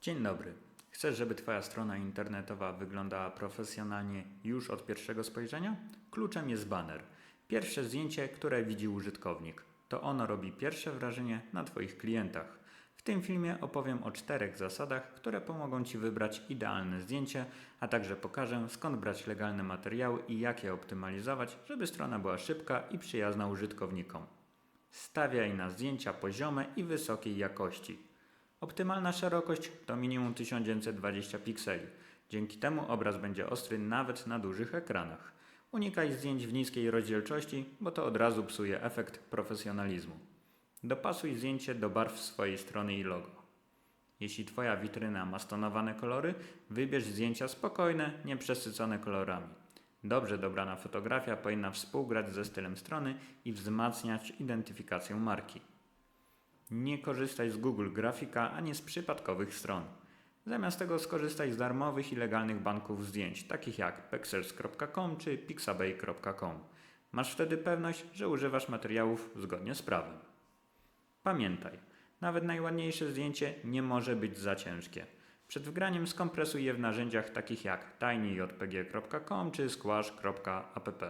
Dzień dobry. Chcesz, żeby Twoja strona internetowa wyglądała profesjonalnie już od pierwszego spojrzenia? Kluczem jest banner. Pierwsze zdjęcie, które widzi użytkownik. To ono robi pierwsze wrażenie na Twoich klientach. W tym filmie opowiem o czterech zasadach, które pomogą Ci wybrać idealne zdjęcie, a także pokażę skąd brać legalne materiały i jak je optymalizować, żeby strona była szybka i przyjazna użytkownikom. Stawiaj na zdjęcia poziome i wysokiej jakości. Optymalna szerokość to minimum 1920 pikseli. Dzięki temu obraz będzie ostry nawet na dużych ekranach. Unikaj zdjęć w niskiej rozdzielczości, bo to od razu psuje efekt profesjonalizmu. Dopasuj zdjęcie do barw swojej strony i logo. Jeśli Twoja witryna ma stonowane kolory, wybierz zdjęcia spokojne, nieprzesycone kolorami. Dobrze dobrana fotografia powinna współgrać ze stylem strony i wzmacniać identyfikację marki. Nie korzystaj z Google Grafika ani z przypadkowych stron. Zamiast tego skorzystaj z darmowych i legalnych banków zdjęć, takich jak pexels.com czy pixabay.com. Masz wtedy pewność, że używasz materiałów zgodnie z prawem. Pamiętaj, nawet najładniejsze zdjęcie nie może być za ciężkie. Przed wgraniem skompresuj je w narzędziach takich jak tinyjpg.com czy squash.app.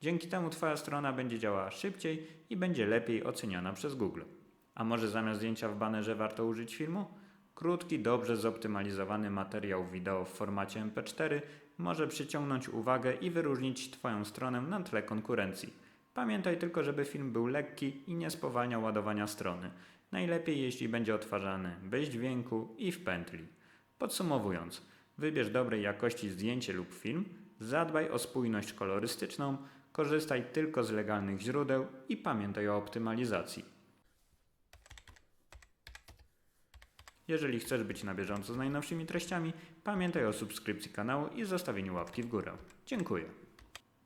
Dzięki temu Twoja strona będzie działała szybciej i będzie lepiej oceniana przez Google. A może zamiast zdjęcia w banerze warto użyć filmu? Krótki, dobrze zoptymalizowany materiał wideo w formacie MP4 może przyciągnąć uwagę i wyróżnić Twoją stronę na tle konkurencji. Pamiętaj tylko, żeby film był lekki i nie spowalniał ładowania strony. Najlepiej, jeśli będzie odtwarzany bez dźwięku i w pętli. Podsumowując, wybierz dobrej jakości zdjęcie lub film, zadbaj o spójność kolorystyczną, korzystaj tylko z legalnych źródeł i pamiętaj o optymalizacji. Jeżeli chcesz być na bieżąco z najnowszymi treściami, pamiętaj o subskrypcji kanału i zostawieniu łapki w górę. Dziękuję.